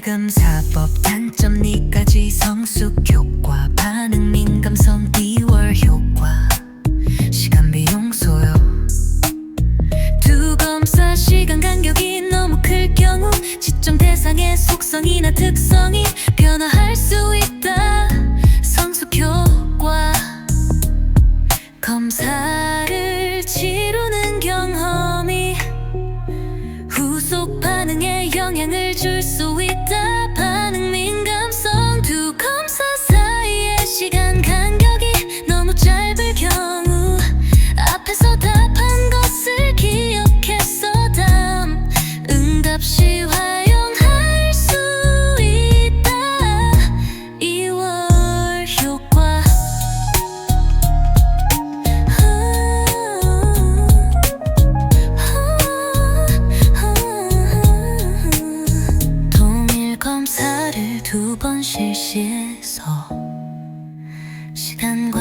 대금사법 단점 니까지 성숙 효과 반응 민감성 2월 효과. 시간 비용 소요. 두 검사 시간 간격이 너무 클 경우 지점 대상의 속성이나 특성이 변화할 수 있다. 성숙 효과. 검사를 치 속 반응에 영향을 줄 수 있다. 반응 민감성 두 검사 사이의 시간 간격이 너무 짧을 경우 앞에서 답한 것을 기억해서 다음 응답 시활 두 번 실시해서 시간과